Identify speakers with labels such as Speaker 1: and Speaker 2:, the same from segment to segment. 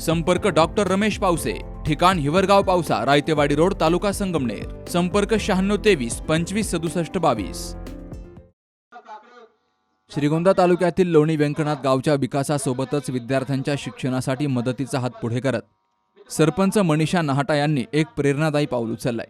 Speaker 1: संपर्क डॉक्टर रमेश पावसे ठिकाण हिवरगाव पावसा रायतेवाडी रोड तालुका संगमनेर. संपर्क शहाण्णव तेवीस पंचवीस सदुसष्ट बावीस. श्रीगोंदा तालुक्यातील लोणी व्यंकनाथ गावच्या विकासासोबतच विद्यार्थ्यांच्या शिक्षणासाठी मदतीचा हात पुढे करत सरपंच मनीषा नहाटा यांनी एक प्रेरणादायी पाऊल उचललंय.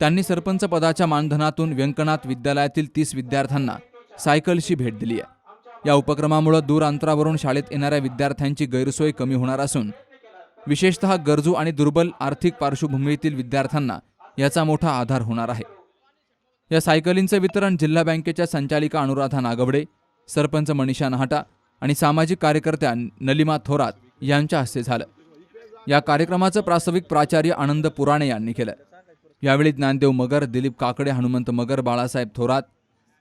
Speaker 1: त्यांनी सरपंच पदाच्या मानधनातून व्यंकनाथ विद्यालयातील तीस विद्यार्थ्यांना सायकलशी भेट दिली आहे या उपक्रमामुळे दूर अंतरावरून शाळेत येणाऱ्या विद्यार्थ्यांची गैरसोय कमी होणार असून विशेषतः गरजू आणि दुर्बल आर्थिक पार्श्वभूमीतील विद्यार्थ्यांना याचा मोठा आधार होणार आहे. या सायकलींचं वितरण जिल्हा बँकेच्या संचालिका अनुराधा नागवडे सरपंच मनीषा नहाटा आणि सामाजिक कार्यकर्त्या नलिमा थोरात यांच्या हस्ते झालं. या कार्यक्रमाचं प्रास्ताविक प्राचार्य आनंद पुराणे यांनी केलं. यावेळी ज्ञानदेव मगर दिलीप काकडे हनुमंत मगर बाळासाहेब थोरात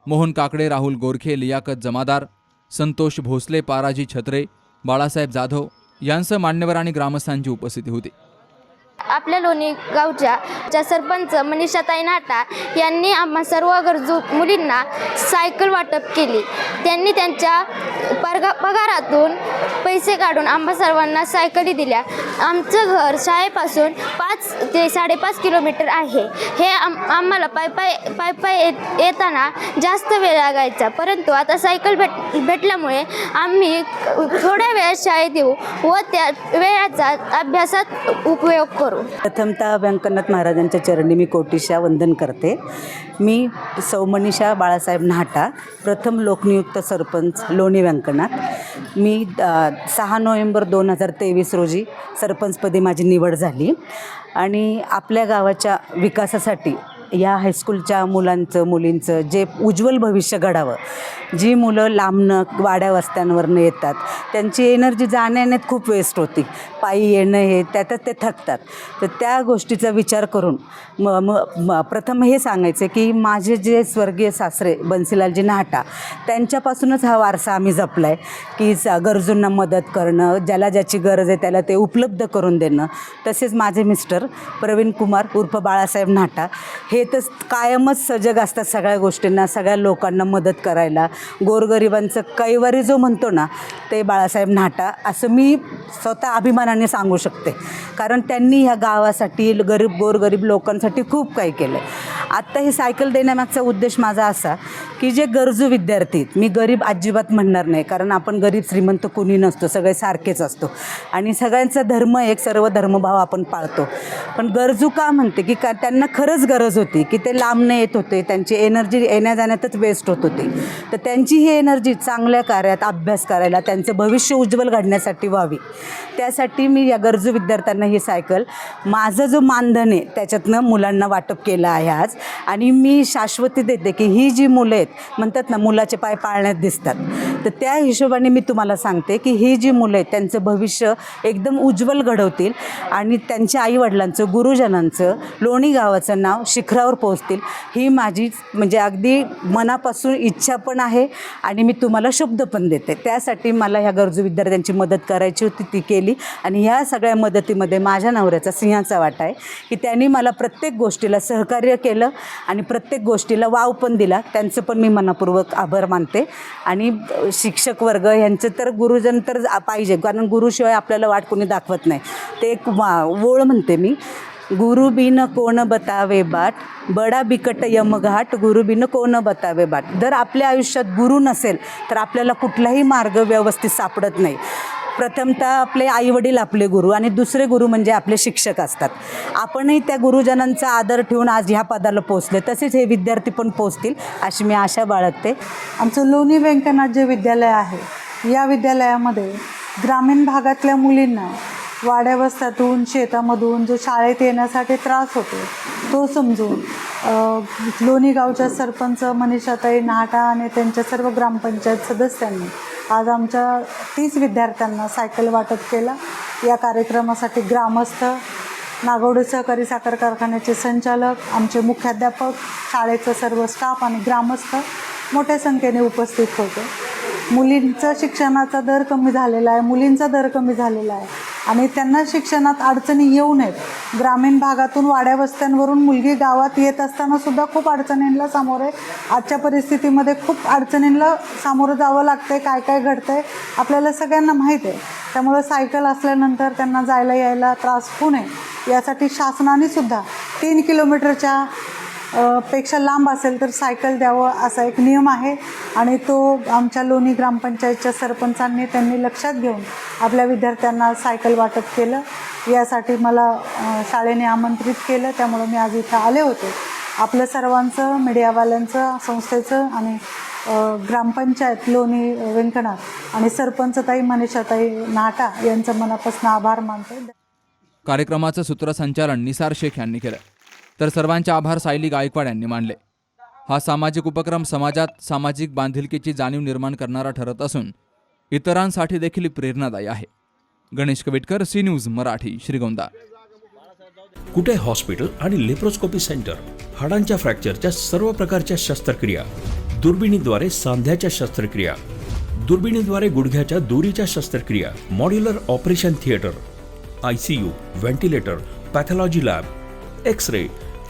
Speaker 1: मोहन काकडे राहुल गोरखे लियाकत जमादार संतोष भोसले पाराजी छत्रे बाळासाहेब जाधव यांसह मान्यवर आणि ग्रामस्थांची उपस्थिती होती.
Speaker 2: आपल्या लोणी गावच्या ज्या सरपंच मनीषाताई नाटा यांनी आम्हा सर्व गरजू मुलींना सायकल वाटप केली. त्यांनी त्यांच्या पगा पगारातून पैसे काढून आम्हा सर्वांना सायकली दिल्या. आमचं घर शाळेपासून पाच ते साडेपाच किलोमीटर आहे. हे आम आम्हाला पाय पाय पाय पाय येत येताना जास्त वेळ लागायचा. परंतु आता सायकल भेट भेटल्यामुळे आम्ही थोड्या वेळात शाळेत येऊ व त्या वेळाचा अभ्यासात उपयोग करू.
Speaker 3: प्रथमतः व्यंकनाथ महाराजांच्या चरणी मी कोटीशा वंदन करते. मी सौ मनीषा बाळासाहेब नाहटा प्रथम लोकनियुक्त सरपंच लोणी व्यंकनाथ मी सहा नोव्हेंबर दोन हजार तेवीस रोजी सरपंचपदी माझी निवड झाली. आणि आपल्या गावाच्या विकासासाठी या हायस्कूलच्या मुलांचं मुलींचं जे उज्ज्वल भविष्य घडावं जी मुलं लांबनं वाड्या वस्त्यांवरनं येतात त्यांची एनर्जी जाण्यानेत खूप वेस्ट होती. पायी येणं हे त्यातच ते थकतात. तर त्या गोष्टीचा विचार करून म म म प्रथम हे सांगायचं की माझे जे स्वर्गीय सासरे बन्सीलालजी नाटा त्यांच्यापासूनच हा वारसा आम्ही जपला आहे की स गरजूंना मदत करणं ज्याला ज्याची गरज आहे त्याला ते उपलब्ध करून देणं. तसेच माझे मिस्टर प्रवीण कुमार उर्फ बाळासाहेब नाटा हे तर कायमच सजग असतात सगळ्या गोष्टींना सगळ्या लोकांना मदत करायला. गोरगरिबांचं कैवारी जो म्हणतो ना ते बाळासाहेब नाटा असं मी स्वतः अभिमानाने सांगू शकते. कारण त्यांनी ह्या गावासाठी गरीब गोरगरीब लोकांसाठी खूप काही केलं आहे आत्ता ही सायकल देण्यामागचा उद्देश माझा असा की जे गरजू विद्यार्थी आहेत, मी गरीब अजिबात म्हणणार नाही कारण आपण गरीब श्रीमंत कोणी नसतो सगळे सारखेच असतो. आणि सगळ्यांचा धर्म एक सर्व धर्मभाव आपण पाळतो. पण गरजू का म्हणते की का त्यांना खरंच गरज होती की ते लांबणे येत होते त्यांची एनर्जी येण्या जाण्यातच वेस्ट होत होती. तर त्यांची ही एनर्जी चांगल्या कार्यात अभ्यास करायला त्यांचं भविष्य उज्ज्वल घडण्यासाठी व्हावी. त्यासाठी मी या गरजू विद्यार्थ्यांना ही सायकल माझं जो मानधन आहे त्याच्यातनं मुलांना वाटप केलं आहे आज. आणि मी शाश्वती देते की ही जी मुलं आहेत म्हणतात ना मुलाचे पाय पाळण्यात दिसतात. तर त्या हिशोबाने मी तुम्हाला सांगते की ही जी मुलं आहेत त्यांचं भविष्य एकदम उज्ज्वल घडवतील आणि त्यांच्या आईवडिलांचं गुरुजनांचं लोणी गावाचं नाव शिखरावर पोहोचतील. ही माझी म्हणजे अगदी मनापासून इच्छा पण आहे आणि मी तुम्हाला शब्द पण देते. त्यासाठी मला ह्या गरजू विद्यार्थ्यांची मदत करायची होती ती केली. आणि ह्या सगळ्या मदतीमध्ये माझ्या नवऱ्याचा सिंहाचा वाटा आहे की त्यांनी मला प्रत्येक गोष्टीला सहकार्य केलं. आणि प्रत्येक गोष्टीला वाव पण दिला. त्यांचं पण मी मनापूर्वक आभार मानते. आणि शिक्षक वर्ग ह्यांचं तर गुरुजन तर पाहिजे. कारण गुरुशिवाय आपल्याला वाट कोणी दाखवत नाही. ते एक वा ओळ म्हणते मी. गुरुबिन कोण बतावे बाट? बडा बिकट यमघाट गुरुबिन कोण बतावे बाट? जर आपल्या आयुष्यात गुरु नसेल तर आपल्याला कुठलाही मार्ग व्यवस्थित सापडत नाही. प्रथमतः आपले आईवडील आपले गुरु आणि दुसरे गुरु म्हणजे आपले शिक्षक असतात. आपणही त्या गुरुजनांचा आदर ठेवून आज ह्या पदाला पोचले तसेच हे विद्यार्थी पण पोचतील अशी मी आशा बाळगते.
Speaker 4: आमचं लोणी व्यंकनाथ जे विद्यालय आहे या विद्यालयामध्ये ग्रामीण भागातल्या मुलींना वाड्यावस्त्यातून शेतामधून जो शाळेत येण्यासाठी त्रास होतो तो समजून लोणी गावच्या सरपंच मनीषाताई नाटा आणि त्यांच्या सर्व ग्रामपंचायत सदस्यांनी आज आमच्या तीस विद्यार्थ्यांना सायकल वाटप केलं. या कार्यक्रमासाठी ग्रामस्थ नागवडे सहकारी साखर कारखान्याचे संचालक आमचे मुख्याध्यापक शाळेचं सर्व स्टाफ आणि ग्रामस्थ मोठ्या संख्येने उपस्थित होते. मुलींचा शिक्षणाचा दर कमी झालेला आहे मुलींचा दर कमी झालेला आहे. आणि त्यांना शिक्षणात अडचणी येऊ नयेत. ग्रामीण भागातून वाड्या वस्त्यांवरून मुलगी गावात येत असताना सुद्धा खूप अडचणींना सामोरे आजच्या परिस्थितीमध्ये खूप अडचणींना सामोरं जावं लागतंय काय काय घडतंय आपल्याला सगळ्यांना माहीत आहे. त्यामुळं सायकल असल्यानंतर त्यांना जायला यायला त्रास होऊ नये. यासाठी शासनाने सुद्धा तीन किलोमीटरच्या पेक्षा लांब असेल तर सायकल द्यावं असा एक नियम आहे. आणि तो आमच्या लोणी ग्रामपंचायतच्या सरपंचांनी त्यांनी लक्षात घेऊन आपल्या विद्यार्थ्यांना सायकल वाटप केलं. यासाठी मला शाळेने आमंत्रित केलं. त्यामुळं मी आज इथं आले होते. आपलं सर्वांचं मीडियावाल्यांचं संस्थेचं आणि ग्रामपंचायत लोणी व्यंकनाथ आणि सरपंचताई मनीषाताई नाटा यांचं मनापासून आभार मानतो.
Speaker 1: कार्यक्रमाचं सूत्रसंचालन निसार शेख यांनी केलं. तर सर्वांचे आभार सायली गायकवाड यांनी मानले. हा सामाजिक उपक्रम समाजात सामाजिक बांधिलकीची जाणीव निर्माण करणारा ठरत असून इतरांसाठी देखील प्रेरणादायी आहे. Ganesh Kavitkar C news Marathi Shrigonda.
Speaker 5: Kute hospital आणि लेप्रोस्कोपी सेंटर? हाडांच्या फ्रॅक्चरच्या सर्व प्रकारच्या शस्त्रक्रिया. दुर्बिणीद्वारे सांध्याच्या शस्त्रक्रिया. दुर्बिणीद्वारे गुडघ्याच्या दोरीच्या शस्त्रक्रिया. Modular operation theatre. I C U ventilator pathology lab. X ray